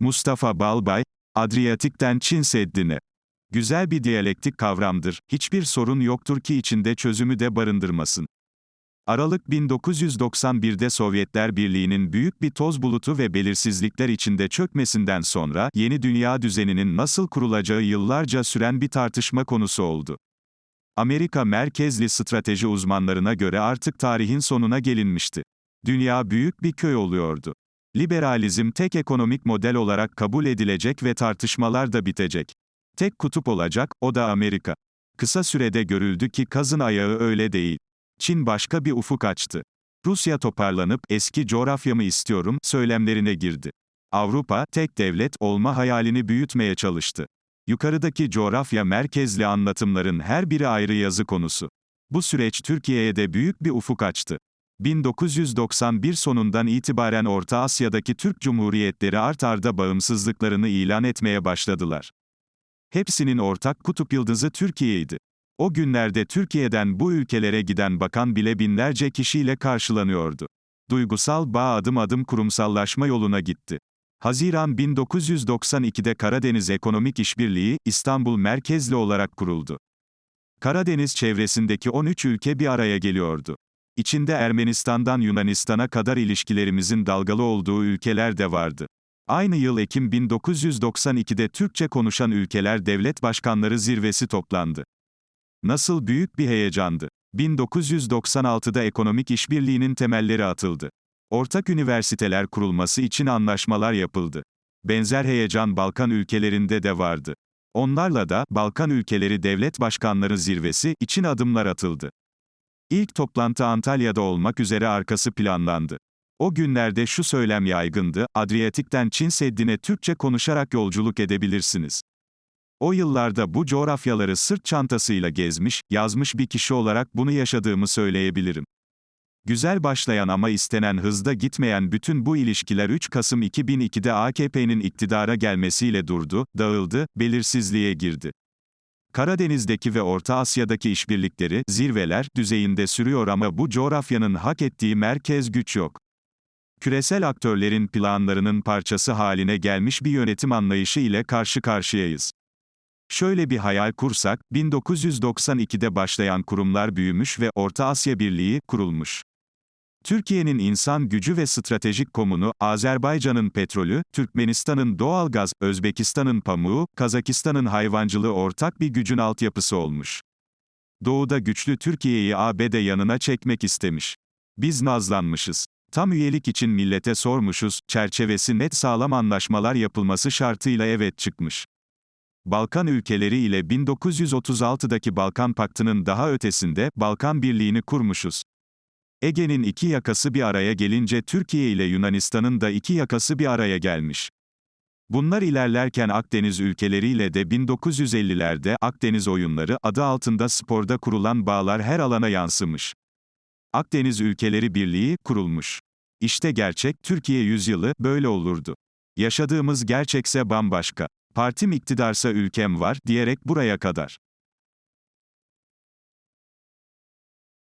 Mustafa Balbay, Adriyatik'ten Çin Seddi'ne. Güzel bir diyalektik kavramdır, hiçbir sorun yoktur ki içinde çözümü de barındırmasın. Aralık 1991'de Sovyetler Birliği'nin büyük bir toz bulutu ve belirsizlikler içinde çökmesinden sonra, yeni dünya düzeninin nasıl kurulacağı yıllarca süren bir tartışma konusu oldu. Amerika merkezli strateji uzmanlarına göre artık tarihin sonuna gelinmişti. Dünya büyük bir köy oluyordu. Liberalizm tek ekonomik model olarak kabul edilecek ve tartışmalar da bitecek. Tek kutup olacak, o da Amerika. Kısa sürede görüldü ki kazın ayağı öyle değil. Çin başka bir ufuk açtı. Rusya toparlanıp eski coğrafyamı istiyorum söylemlerine girdi. Avrupa tek devlet olma hayalini büyütmeye çalıştı. Yukarıdaki coğrafya merkezli anlatımların her biri ayrı yazı konusu. Bu süreç Türkiye'ye de büyük bir ufuk açtı. 1991 sonundan itibaren Orta Asya'daki Türk Cumhuriyetleri art arda bağımsızlıklarını ilan etmeye başladılar. Hepsinin ortak kutup yıldızı Türkiye'ydi. O günlerde Türkiye'den bu ülkelere giden bakan bile binlerce kişiyle karşılanıyordu. Duygusal bağ adım adım kurumsallaşma yoluna gitti. Haziran 1992'de Karadeniz Ekonomik İşbirliği, İstanbul merkezli olarak kuruldu. Karadeniz çevresindeki 13 ülke bir araya geliyordu. İçinde Ermenistan'dan Yunanistan'a kadar ilişkilerimizin dalgalı olduğu ülkeler de vardı. Aynı yıl Ekim 1992'de Türkçe konuşan ülkeler devlet başkanları zirvesi toplandı. Nasıl büyük bir heyecandı. 1996'da ekonomik işbirliğinin temelleri atıldı. Ortak üniversiteler kurulması için anlaşmalar yapıldı. Benzer heyecan Balkan ülkelerinde de vardı. Onlarla da Balkan ülkeleri devlet başkanları zirvesi için adımlar atıldı. İlk toplantı Antalya'da olmak üzere arkası planlandı. O günlerde şu söylem yaygındı, Adriyatik'ten Çin Seddi'ne Türkçe konuşarak yolculuk edebilirsiniz. O yıllarda bu coğrafyaları sırt çantasıyla gezmiş, yazmış bir kişi olarak bunu yaşadığımı söyleyebilirim. Güzel başlayan ama istenen hızda gitmeyen bütün bu ilişkiler 3 Kasım 2002'de AKP'nin iktidara gelmesiyle durdu, dağıldı, belirsizliğe girdi. Karadeniz'deki ve Orta Asya'daki işbirlikleri, zirveler, düzeyinde sürüyor ama bu coğrafyanın hak ettiği merkez güç yok. Küresel aktörlerin planlarının parçası haline gelmiş bir yönetim anlayışı ile karşı karşıyayız. Şöyle bir hayal kursak, 1992'de başlayan kurumlar büyümüş ve Orta Asya Birliği kurulmuş. Türkiye'nin insan gücü ve stratejik komunu, Azerbaycan'ın petrolü, Türkmenistan'ın doğalgaz, Özbekistan'ın pamuğu, Kazakistan'ın hayvancılığı ortak bir gücün altyapısı olmuş. Doğuda güçlü Türkiye'yi ABD yanına çekmek istemiş. Biz nazlanmışız. Tam üyelik için millete sormuşuz, çerçevesi net sağlam anlaşmalar yapılması şartıyla evet çıkmış. Balkan ülkeleri ile 1936'daki Balkan Paktı'nın daha ötesinde, Balkan Birliği'ni kurmuşuz. Ege'nin iki yakası bir araya gelince Türkiye ile Yunanistan'ın da iki yakası bir araya gelmiş. Bunlar ilerlerken Akdeniz ülkeleriyle de 1950'lerde Akdeniz oyunları adı altında sporda kurulan bağlar her alana yansımış. Akdeniz Ülkeleri Birliği kurulmuş. İşte gerçek Türkiye yüzyılı böyle olurdu. Yaşadığımız gerçekse bambaşka. Partim iktidarsa ülkem var diyerek buraya kadar.